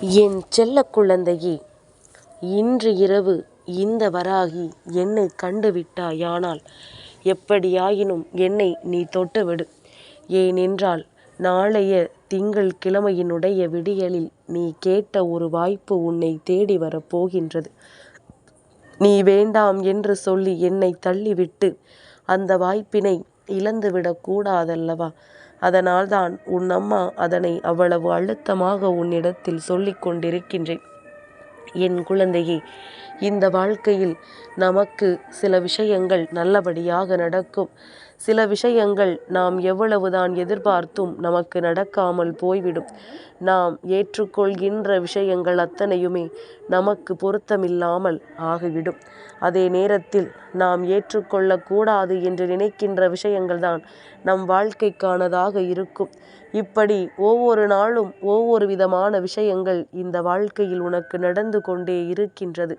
என் செல்ல குழந்தையே இன்று இரவு இந்த வராகி என்னை கண்டுவிட்டாயானால் எப்படியாயினும் என்னை நீ தொட்டுவிடு. ஏனென்றால் நாளைய திங்கள் கிழமையினுடைய விடியலில் நீ கேட்ட ஒரு வாய்ப்பு உன்னை தேடி வரப் போகின்றது. நீ வேண்டாம் என்று சொல்லி என்னை தள்ளிவிட்டு அந்த வாய்ப்பினை இழந்துவிடக் கூடாதல்லவா? அதனால்தான் உன் அம்மா அதனை அவ்வளவு அழுத்தமாக உன்னிடத்தில் சொல்லிக் கொண்டிருக்கின்றேன். என் குழந்தையே இந்த வாழ்க்கையில் நமக்கு சில விஷயங்கள் நல்லபடியாக நடக்கும். சில விஷயங்கள் நாம் எவ்வளவுதான் எதிர்பார்த்தும் நமக்கு நடக்காமல் போய்விடும். நாம் ஏற்றுக்கொள்கின்ற விஷயங்கள் அத்தனையுமே நமக்கு பொருத்தமில்லாமல் ஆகிவிடும். அதே நேரத்தில் நாம் ஏற்றுக்கொள்ளக்கூடாது என்று நினைக்கின்ற விஷயங்கள்தான் நம் வாழ்க்கைக்கானதாக இருக்கும். இப்படி ஒவ்வொரு நாளும் ஒவ்வொரு விதமான விஷயங்கள் இந்த வாழ்க்கையில் உனக்கு நடந்து கொண்டே இருக்கின்றது.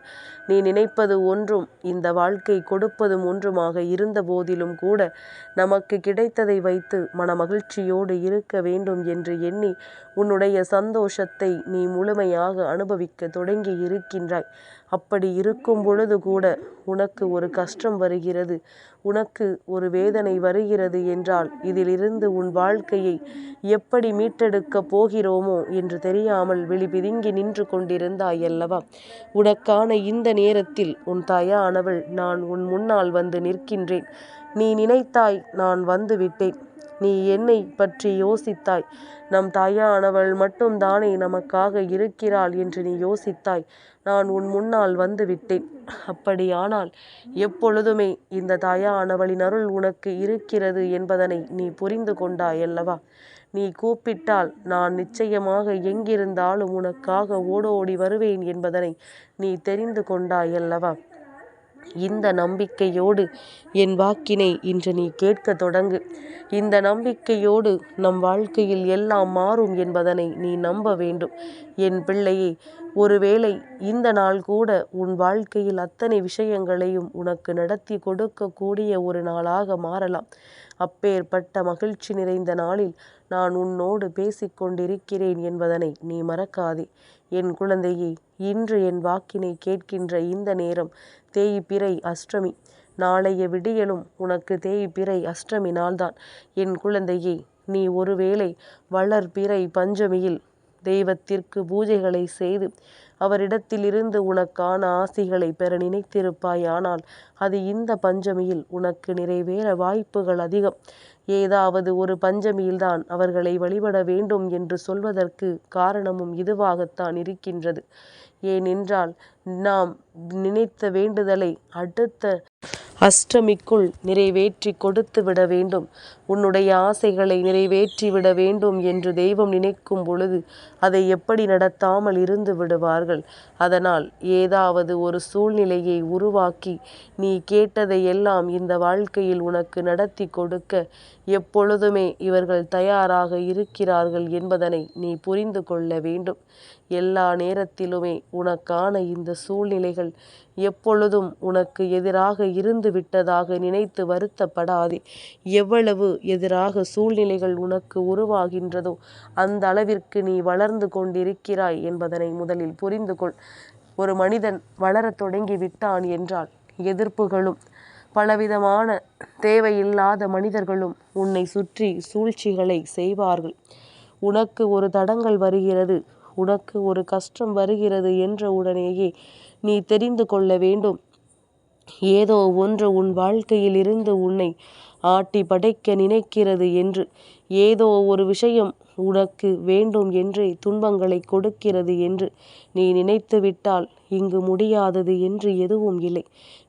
நீ நினைப்பது ஒன்றும் இந்த வாழ்க்கை கொடுப்பதும் ஒன்றுமாக இருந்த போதிலும் கூட நமக்கு கிடைத்ததை வைத்து மனமகிழ்ச்சியோடு இருக்க வேண்டும் என்று எண்ணி உன்னுடைய சந்தோஷத்தை நீ முழுமையாக அனுபவிக்க தொடங்கி இருக்கின்றாய் அப்படி இருக்கும் பொழுது கூட உனக்கு ஒரு கஷ்டம் வருகிறது உனக்கு ஒரு வேதனை வருகிறது என்றால் இதிலிருந்து உன் வாழ்க்கையை எப்படி மீட்டெடுக்கப் போகிறோமோ என்று தெரியாமல் விழி பிதுங்கி நின்று கொண்டிருந்தாயல்லவா? உனக்கான இந்த நேரத்தில் உன் தாயானவள் நான் உன் முன்னால் வந்து நிற்கின்றேன். நீ நினைத்தாய் நான் வந்துவிட்டேன். நீ என்னை பற்றி யோசித்தாய். நம் தாயானவள் மட்டும்தானே நமக்காக இருக்கிறாள் என்று நீ யோசித்தாய். நான் உன் முன்னால் வந்துவிட்டேன். அப்படியானால் எப்பொழுதுமே இந்த தாயானவளின் அருள் உனக்கு இருக்கிறது என்பதனை நீ புரிந்து கொண்டாயல்லவா? நீ கூப்பிட்டால் நான் நிச்சயமாக எங்கிருந்தாலும் உனக்காக ஓடோடி வருவேன் என்பதனை நீ தெரிந்து கொண்டாயல்லவா? இந்த நம்பிக்கையோடு என் வாக்கினை இன்று நீ கேட்கத் தொடங்கு. இந்த நம்பிக்கையோடு நம் வாழ்க்கையில் எல்லாம் மாறும் என்பதனை நீ நம்ப வேண்டும். என் பிள்ளையை ஒருவேளை இந்த நாள் கூட உன் வாழ்க்கையில் அத்தனை விஷயங்களையும் உனக்கு நடத்தி கொடுக்கக்கூடிய ஒரு நாளாக மாறலாம். அப்பேற்பட்ட மகிழ்ச்சி நிறைந்த நாளில் நான் உன்னோடு பேசிக்கொண்டிருக்கிறேன் என்பதனை நீ மறக்காதே. என் குழந்தையே இன்று என் வாக்கினைக் கேட்கின்ற இந்த நேரம் தேய்பிறை அஷ்டமி. நாளைய விடியலும் உனக்கு தேய்பிறை அஷ்டமி நாள்தான். என் குழந்தையே நீ ஒருவேளை வளர்பிறை பஞ்சமியில் தெய்வத்திற்கு பூஜைகளை செய்து அவரிடத்திலிருந்து உனக்கான ஆசிகளைப் பெற நினைத்திருப்பாயானால் அது இந்த பஞ்சமியில் உனக்கு நிறைவேற வாய்ப்புகள் அதிகம். ஏதாவது ஒரு பஞ்சமியில்தான் அவர்களை வழிபட வேண்டும் என்று சொல்வதற்கு காரணமும் இதுவாகத்தான் இருக்கின்றது. ஏனென்றால் நாம் நினைத்த வேண்டுதலை அடுத்த அஷ்டமிக்குள் நிறைவேற்றிக் கொடுத்துவிட வேண்டும். உன்னுடைய ஆசைகளை நிறைவேற்றிவிட வேண்டும் என்று தெய்வம் நினைக்கும் பொழுது அதை எப்படி நடத்தாமல் இருந்து விடுவார்கள்? அதனால் ஏதாவது ஒரு சூழ்நிலையை உருவாக்கி நீ கேட்டதை எல்லாம் இந்த வாழ்க்கையில் உனக்கு நடத்திக் கொடுக்க எப்பொழுதுமே இவர்கள் தயாராக இருக்கிறார்கள் என்பதனை நீ புரிந்து கொள்ள வேண்டும். எல்லா நேரத்திலுமே உனக்கான இந்த சூழ்நிலைகள் எப்பொழுதும் உனக்கு எதிராக இருந்து விட்டதாக நினைத்து வருத்தப்படாதே. எவ்வளவு எதிராக சூழ்நிலைகள் உனக்கு உருவாகின்றதோ அந்த அளவிற்கு நீ வளர்ந்து கொண்டிருக்கிறாய் என்பதனை முதலில் புரிந்து கொள். ஒரு மனிதன் வளரத் தொடங்கி விட்டான் என்றால் எதிர்ப்புகளும் பலவிதமான தேவையில்லாத மனிதர்களும் உன்னை சுற்றி சூழ்ச்சிகளை செய்வார்கள். உனக்கு ஒரு தடங்கல் வருகிறது உனக்கு ஒரு கஷ்டம் வருகிறது என்ற உடனேயே நீ தெரிந்து கொள்ள வேண்டும் ஏதோ ஒன்று உன் வாழ்க்கையில் இருந்து உன்னை ஆட்டி படைக்க நினைக்கிறது என்று. ஏதோ ஒரு விஷயம் உனக்கு வேண்டும் என்றே துன்பங்களை கொடுக்கிறது என்று. நீ நினைத்துவிட்டால் இங்கு முடியாதது என்று எதுவும் இல்லை.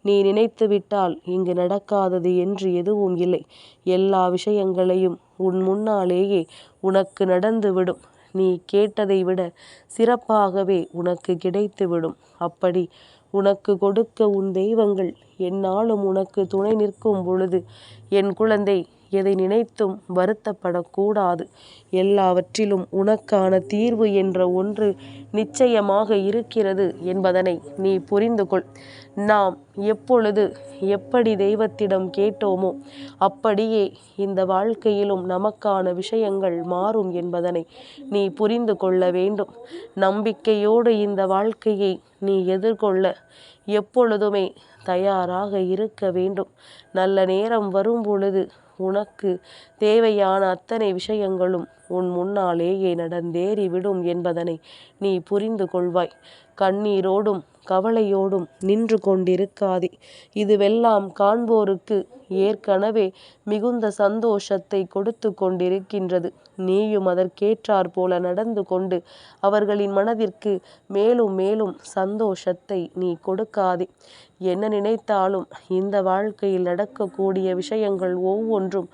நீ நினைத்துவிட்டால் இங்கு நடக்காதது என்று எதுவும் இல்லை. எல்லா விஷயங்களையும் உன் முன்னாலேயே உனக்கு நடந்துவிடும். நீ கேட்டதை விட சிறப்பாகவே உனக்கு கிடைத்துவிடும். அப்படி உனக்கு கொடுக்க உன் தெய்வங்கள் என்னாலும் உனக்கு துணை நிற்கும் பொழுது என் குழந்தை எதை நினைத்தும் வருத்தப்படக்கூடாது எல்லாவற்றிலும் உனக்கான தீர்வு என்ற ஒன்று நிச்சயமாக இருக்கிறது என்பதனை நீ புரிந்து கொள் நாம் எப்பொழுது எப்படி தெய்வத்திடம் கேட்டோமோ அப்படியே இந்த வாழ்க்கையிலும் நமக்கான விஷயங்கள் மாறும் என்பதனை நீ புரிந்து கொள்ள வேண்டும். நம்பிக்கையோடு இந்த வாழ்க்கையை நீ எதிர்கொள்ள எப்பொழுதுமே தயாராக இருக்க வேண்டும். நல்ல நேரம் வரும் பொழுது உனக்கு தேவையான அத்தனை விஷயங்களும் உன் முன்னாலேயே நடந்தேறிவிடும் என்பதனை நீ புரிந்து கொள்வாய். கண்ணீரோடும் கவலையோடும் நின்று கொண்டிருக்காதே. இதுவெல்லாம் காண்போருக்கு ஏற்கனவே மிகுந்த சந்தோஷத்தை கொடுத்து கொண்டிருக்கின்றது. நீயும் அதற்கேற்றாற் போல நடந்து கொண்டு அவர்களின் மனதிற்கு மேலும் மேலும் சந்தோஷத்தை நீ கொடுக்காதே. என்ன நினைத்தாலும் இந்த வாழ்க்கையில் நடக்கக்கூடிய விஷயங்கள் ஒவ்வொன்றும்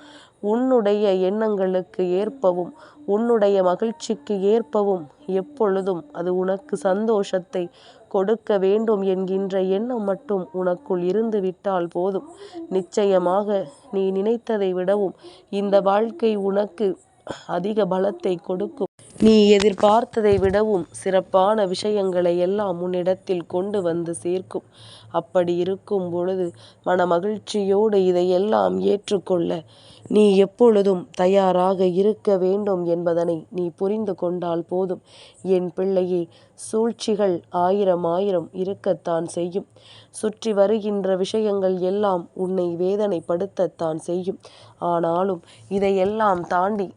உன்னுடைய எண்ணங்களுக்கு ஏற்பவும் உன்னுடைய மகிழ்ச்சிக்கு ஏற்பவும் எப்பொழுதும் அது உனக்கு சந்தோஷத்தை கொடுக்க வேண்டும் என்கின்ற எண்ணம் மட்டும் உனக்குள் இருந்து விட்டால் போதும். நிச்சயமாக நீ நினைத்ததை விடவும் இந்த வாழ்க்கை உனக்கு அதிக பலத்தை கொடுக்கும். நீ எதிர்பார்த்ததை விடவும் சிறப்பான விஷயங்களை எல்லாம் உன்னிடத்தில் கொண்டு வந்து சேர்க்கும். அப்படி இருக்கும் பொழுது மன மகிழ்ச்சியோடு இதையெல்லாம் ஏற்றுக்கொள்ள நீ எப்பொழுதும் தயாராக இருக்க வேண்டும் என்பதனை நீ புரிந்து கொண்டால் போதும். என் பிள்ளையே சூழ்ச்சிகள் ஆயிரம் ஆயிரம் இருக்கத்தான் செய்யும். சுற்றி வருகின்ற விஷயங்கள் எல்லாம் உன்னை வேதனைப்படுத்தத்தான் செய்யும். ஆனாலும் இதையெல்லாம் தாண்டி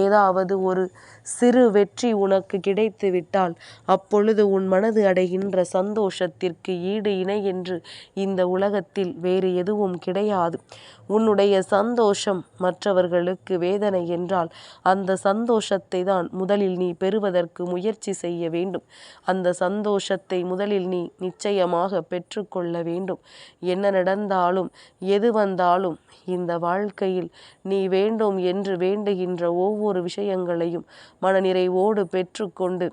ஏதாவது ஒரு சிறு வெற்றி உனக்கு கிடைத்து விட்டால். அப்பொழுது உன் மனது அடைகின்ற சந்தோஷத்திற்கு ஈடு இணை என்று இந்த உலகத்தில் வேறு எதுவும் கிடையாது. உன்னுடைய சந்தோஷம் மற்றவர்களுக்கு வேதனை என்றால் அந்த சந்தோஷத்தை தான் முதலில் நீ பெறுவதற்கு முயற்சி செய்ய வேண்டும். அந்த சந்தோஷத்தை முதலில் நீ நிச்சயமாக பெற்றுக்கொள்ள வேண்டும். என்ன நடந்தாலும் எது வந்தாலும் இந்த வாழ்க்கையில் நீ வேண்டும் என்று வேண்டுகின்ற ஒவ்வொரு விஷயங்களையும் மனநிறைவோடு பெற்றுக்கொண்டு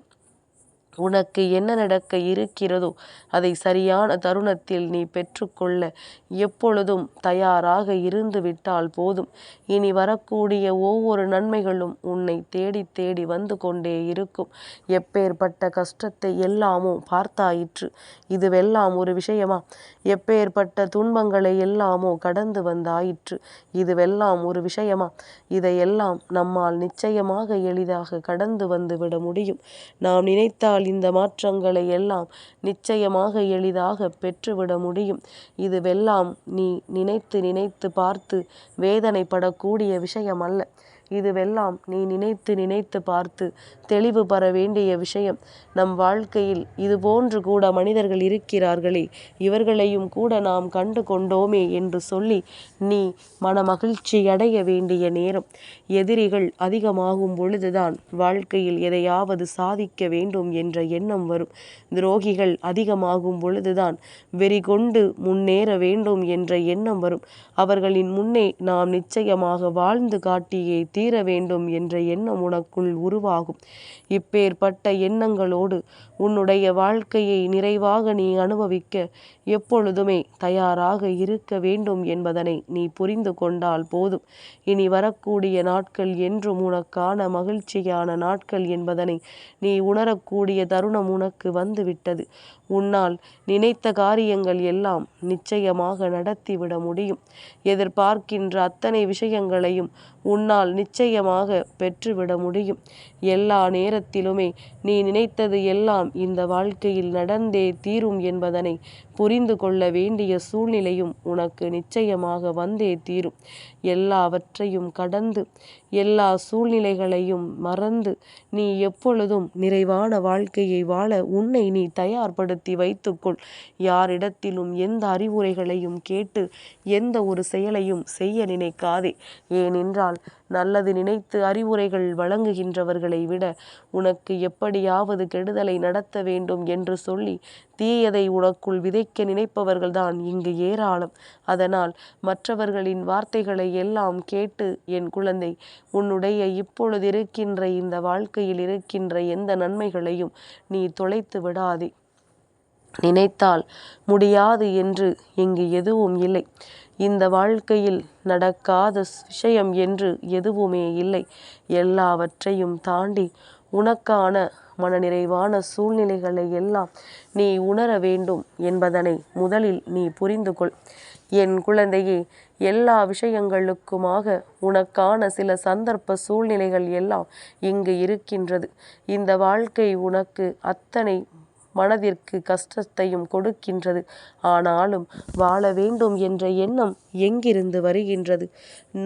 உனக்கு என்ன நடக்க இருக்கிறதோ அதை சரியான தருணத்தில் நீ பெற்றுக்கொள்ள எப்பொழுதும் தயாராக இருந்து விட்டால் போதும். இனி வரக்கூடிய ஒவ்வொரு நன்மைகளும் உன்னை தேடி தேடி வந்து கொண்டே இருக்கும். எப்பேற்பட்ட கஷ்டத்தை எல்லாமும் பார்த்தாயிற்று. இதுவெல்லாம் ஒரு விஷயமா? எப்பேற்பட்ட துன்பங்களை எல்லாமோ கடந்து வந்தாயிற்று. இதுவெல்லாம் ஒரு விஷயமா? இதையெல்லாம் நம்மால் நிச்சயமாக எளிதாக கடந்து வந்து விட முடியும். நாம் நினைத்தால் இந்த மாற்றங்களை எல்லாம் நிச்சயமாக எளிதாக பெற்றுவிட முடியும். இதுவெல்லாம் நீ நினைத்து நினைத்து பார்த்து வேதனைப்படக்கூடிய விஷயம் அல்ல இதுவெல்லாம் நீ நினைத்து நினைத்து பார்த்து தெளிவு பெற வேண்டிய விஷயம். நம் வாழ்க்கையில் இது போன்று கூட மனிதர்கள் இருக்கிறார்களே இவர்களையும் கூட நாம் கண்டு கொண்டோமே என்று சொல்லி நீ மனமகிழ்ச்சி அடைய வேண்டிய நேரம். எதிரிகள் அதிகமாகும் பொழுதுதான் வாழ்க்கையில் எதையாவது சாதிக்க வேண்டும் என்ற எண்ணம் வரும். துரோகிகள் அதிகமாகும் பொழுதுதான் வெறி கொண்டு முன்னேற வேண்டும் என்ற எண்ணம் வரும். அவர்களின் முன்னே நாம் நிச்சயமாக வாழ்ந்து காட்டியே தீர வேண்டும் என்ற எண்ணம் உனக்குள் உருவாகும். இப்பேற்பட்ட எண்ணங்களோடு உன்னுடைய வாழ்க்கையை நிறைவாக நீ அனுபவிக்க எப்பொழுதுமே தயாராக இருக்க வேண்டும் என்பதனை நீ புரிந்து கொண்டால் போதும். இனி வரக்கூடிய நாட்கள் என்றும் உனக்கான மகிழ்ச்சியான நாட்கள் என்பதனை நீ உணரக்கூடிய தருணம் உனக்கு வந்துவிட்டது. உன்னால் நினைத்த காரியங்கள் எல்லாம் நிச்சயமாக நடத்திவிட முடியும். எதிர்பார்க்கின்ற அத்தனை விஷயங்களையும் உன்னால் நிச்சயமாக பெற்றுவிட முடியும். எல்லா நேரத்திலுமே நீ நினைத்தது எல்லாம் இந்த வாழ்க்கையில் நடந்தே தீரும் என்பதனை புரி புரிந்து கொள்ள வேண்டிய சூழ்நிலையும் உனக்கு நிச்சயமாக வந்தே தீரும். எல்லாவற்றையும் கடந்து எல்லா சூழ்நிலைகளையும் மறந்து நீ எப்பொழுதும் நிறைவான வாழ்க்கையை வாழ உன்னை நீ தயார்படுத்தி வைத்துக்கொள். யாரிடத்திலும் எந்த அறிவுரைகளையும் கேட்டு எந்த ஒரு செயலையும் செய்ய நினைக்காதே. ஏனென்றால் நல்லது நினைத்து அறிவுரைகள் வழங்குகின்றவர்களை விட உனக்கு எப்படியாவது கெடுதலை நடத்த வேண்டும் என்று சொல்லி தீயதை உனக்குள் விதைக்க நினைப்பவர்கள்தான் இங்கு ஏராளம். அதனால் மற்றவர்களின் வார்த்தைகளை எல்லாம் கேட்டு என் குழந்தை உன்னுடைய இப்பொழுது இருக்கின்ற இந்த வாழ்க்கையில் இருக்கின்ற எந்த நன்மைகளையும் நீ தொலைத்து விடாதே. நினைத்தால் முடியாது என்று இங்கு எதுவும் இல்லை. இந்த வாழ்க்கையில் நடக்காத விஷயம் என்று எதுவுமே இல்லை. எல்லாவற்றையும் தாண்டி உனக்கான மனநிறைவான சூழ்நிலைகளை எல்லாம் நீ உணர வேண்டும் என்பதனை முதலில் நீ புரிந்து கொள். என் குழந்தையே எல்லா விஷயங்களுக்குமாக உனக்கான சில சந்தர்ப்ப சூழ்நிலைகள் எல்லாம் இங்கு இருக்கின்றது. இந்த வாழ்க்கை உனக்கு அத்தனை மனதிற்கு கஷ்டத்தையும் கொடுக்கின்றது. ஆனாலும் வாழ வேண்டும் என்ற எண்ணம் எங்கிருந்து வருகின்றது?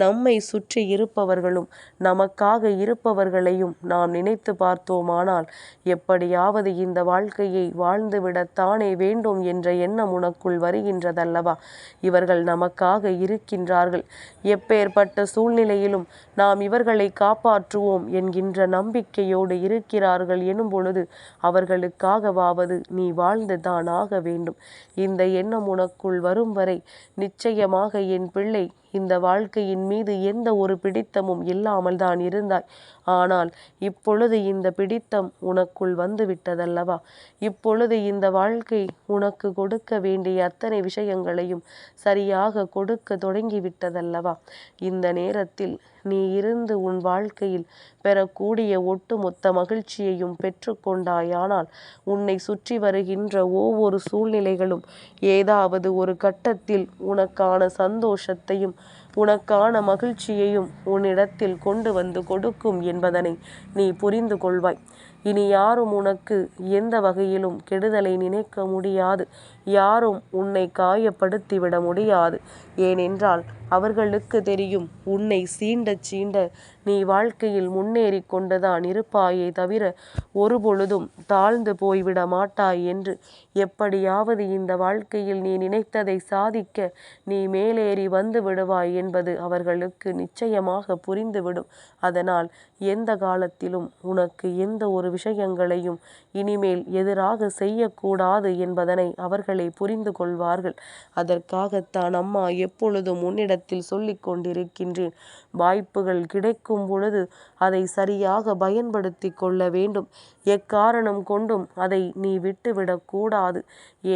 நம்மை சுற்றி இருப்பவர்களும் நமக்காக இருப்பவர்களையும் நாம் நினைத்து பார்த்தோமானால் எப்படியாவது இந்த வாழ்க்கையை வாழ்ந்துவிடத்தானே வேண்டும் என்ற எண்ணம் உனக்குள் வருகின்றதல்லவா? இவர்கள் நமக்காக இருக்கின்றார்கள். எப்பேற்பட்ட சூழ்நிலையிலும் நாம் இவர்களை காப்பாற்றுவோம் என்கின்ற நம்பிக்கையோடு இருக்கிறார்கள் எனும் பொழுது அவர்களுக்காகவாவது நீ வாழ்ந்துதான் ஆக வேண்டும். இந்த எண்ணம் உனக்குள் வரும் வரை நிச்சயமாக என் பிள்ளை இந்த வாழ்க்கையின் மீது எந்த ஒரு பிடித்தமும் இல்லாமல் தான் இருந்தாய். ஆனால் இப்பொழுது இந்த பிடித்தம் உனக்குள் வந்து விட்டதல்லவா? இப்பொழுது இந்த வாழ்க்கை உனக்கு கொடுக்க வேண்டிய அத்தனை விஷயங்களையும் சரியாக கொடுக்க தொடங்கிவிட்டதல்லவா இந்த நேரத்தில் நீ இருந்து உன் வாழ்க்கையில் பெறக்கூடிய ஒட்டுமொத்த மகிழ்ச்சியையும் பெற்றுக்கொண்டாயானால் உன்னை சுற்றி வருகின்ற ஒவ்வொரு சூழ்நிலைகளும் ஏதாவது ஒரு கட்டத்தில் உனக்கான சந்தோஷத்தையும் உனக்கான மகிழ்ச்சியையும் உன்னிடத்தில் கொண்டு வந்து கொடுக்கும் என்பதனை நீ புரிந்து கொள்வாய். இனி யாரும் உனக்கு எந்த வகையிலும் கெடுதலை நினைக்க முடியாது. யாரும் உன்னை காயப்படுத்திவிட முடியாது. ஏனென்றால் அவர்களுக்கு தெரியும். உன்னை சீண்ட சீண்ட நீ வாழ்க்கையில் முன்னேறி கொண்டுதான் இருப்பாயே தவிர ஒருபொழுதும் தாழ்ந்து போய்விட மாட்டாய் என்று எப்படியாவது இந்த வாழ்க்கையில் நீ நினைத்ததை சாதிக்க நீ மேலேறி வந்து விடுவாய் என்பது அவர்களுக்கு நிச்சயமாக புரிந்துவிடும். அதனால் எந்த காலத்திலும் உனக்கு எந்த ஒரு விஷயங்களையும் இனிமேல் எதிராக செய்யக்கூடாது என்பதனை அவர்களை புரிந்து கொள்வார்கள். அதற்காகத்தான் அம்மா எப்பொழுதும் உன்னிடத்தில் சொல்லிக் கொண்டிருக்கின்றேன் வாய்ப்புகள் கிடைக்கும் பொழுது அதை சரியாக பயன்படுத்தி கொள்ள வேண்டும். எக்காரணம் கொண்டும் அதை நீ விட்டுவிடக்கூடாது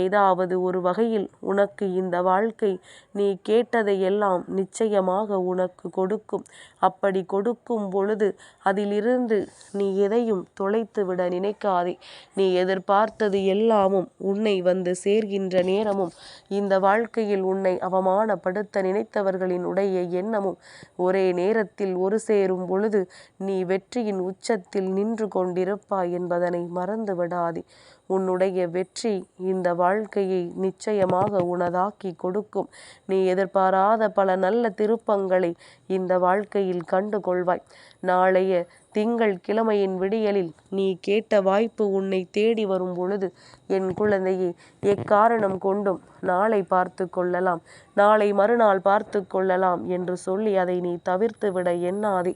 ஏதாவது ஒரு வகையில் உனக்கு இந்த வாழ்க்கை நீ கேட்டதையெல்லாம் நிச்சயமாக உனக்கு கொடுக்கும். அப்படி கொடுக்கும் பொழுது அதிலிருந்து நீ எதையும் தொலைத்து விட நினைக்காதே. நீ எதிர்பார்த்தது எல்லாமும் உன்னை வந்து சேர்கின்ற நேரமும் இந்த வாழ்க்கையில் உன்னை அவமானப்படுத்த நினைத்தவர்களின் உடைய எண்ணமும் ஒரே நேரத்தில் ஒரு சேரும் பொழுது நீ வெற்றியின் உச்சத்தில் நின்று கொண்டிருப்பாய் என்பதனை மறந்து விடாதே உன்னுடைய வெற்றி இந்த வாழ்க்கையை நிச்சயமாக உனதாக்கி கொடுக்கும். நீ எதிர்பாராத பல நல்ல திருப்பங்களை இந்த வாழ்க்கையில் கண்டு கொள்வாய் நாளைய திங்கள் கிழமையின் விடியலில் நீ கேட்ட வாய்ப்பு உன்னை தேடி வரும் பொழுது என் குழந்தையை எக்காரணம் கொண்டும் நாளை பார்த்து கொள்ளலாம். நாளை மறுநாள் பார்த்து கொள்ளலாம் என்று சொல்லி அதை நீ தவிர்த்து விட எண்ணாதே.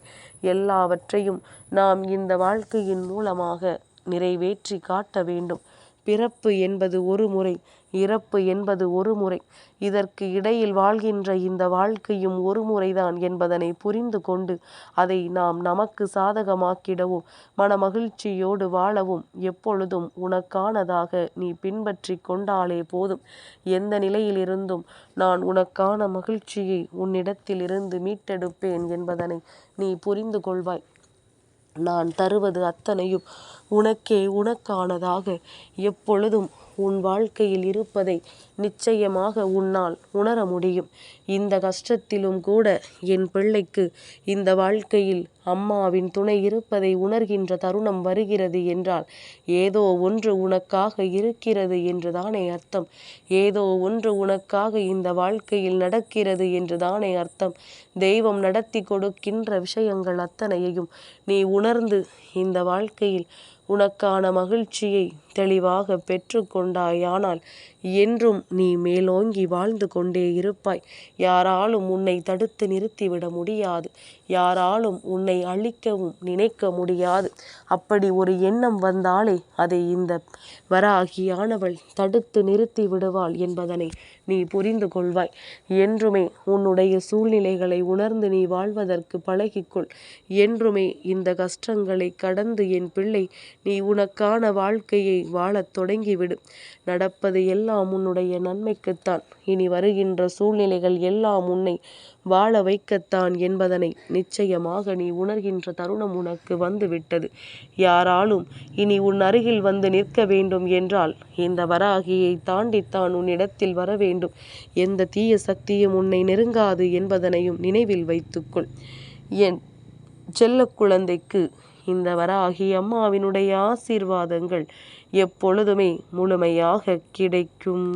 எல்லாவற்றையும் நாம் இந்த வாழ்க்கையின் மூலமாக நிறைவேற்றி காட்ட வேண்டும். பிறப்பு என்பது ஒரு முறை இறப்பு என்பது ஒரு முறை. இதற்கு இடையில் வாழ்கின்ற இந்த வாழ்க்கையும் ஒரு முறைதான் என்பதனை புரிந்து கொண்டு அதை நாம் நமக்கு சாதகமாக்கிடவும் மன மகிழ்ச்சியோடு வாழவும் எப்பொழுதும் உனக்கானதாக நீ பின்பற்றி கொண்டாலே போதும். எந்த நிலையிலிருந்தும் நான் உனக்கான மகிழ்ச்சியை உன்னிடத்திலிருந்து மீட்டெடுப்பேன் என்பதனை நீ புரிந்து கொள்வாய். நான் தருவது அத்தனையும் உனக்கே உனக்கானதாக எப்பொழுதும் உன் வாழ்க்கையில் இருப்பதை நிச்சயமாக உன்னால் உணர முடியும். இந்த கஷ்டத்திலும் கூட என் பிள்ளைக்கு இந்த வாழ்க்கையில் அம்மாவின் துணை இருப்பதை உணர்கின்ற தருணம் வருகிறது என்றால் ஏதோ ஒன்று உனக்காக இருக்கிறது என்றுதானே அர்த்தம். ஏதோ ஒன்று உனக்காக இந்த வாழ்க்கையில் நடக்கிறது என்றுதானே அர்த்தம். தெய்வம் நடத்தி கொடுக்கின்ற விஷயங்கள் அத்தனையையும் நீ உணர்ந்து இந்த வாழ்க்கையில் உனக்கான மகிழ்ச்சியை தெளிவாக பெற்று கொண்டாயானால் என்றும் நீ மேலோங்கி வாழ்ந்து கொண்டே இருப்பாய். யாராலும் உன்னை தடுத்து நிறுத்திவிட முடியாது. யாராலும் உன்னை அழிக்கவும் நினைக்க முடியாது. அப்படி ஒரு எண்ணம் வந்தாலே அதை இந்த வராகியானவள் தடுத்து நிறுத்தி விடுவாள் என்பதனை நீ புரிந்து கொள்வாய். என்றுமே உன்னுடைய சூழ்நிலைகளை உணர்ந்து நீ வாழ்வதற்கு பழகிக்கொள். என்றுமே இந்த கஷ்டங்களை கடந்து என் பிள்ளை நீ உனக்கான வாழ்க்கையை வாழத் தொடங்கிவிடு. நடப்பது எல்லாம் உன்னுடைய நன்மைக்குத்தான். இனி வருகின்ற சூழ்நிலைகள் எல்லாம் உன்னை வாழ வைக்கத்தான் என்பதனை நிச்சயமாக நீ உணர்கின்ற தருணம் உனக்கு வந்துவிட்டது. யாராலும் இனி உன் அருகில் வந்து நிற்க வேண்டும் என்றால் இந்த வராகியை தாண்டித்தான் உன்னிடத்தில் வர வேண்டும். எந்த தீய சக்தியும் உன்னை நெருங்காது என்பதனையும் நினைவில் வைத்துக்கொள். என் செல்ல குழந்தைக்கு இந்த வராகி அம்மாவினுடைய ஆசீர்வாதங்கள் எப்பொழுதுமே முழுமையாக கிடைக்கும்.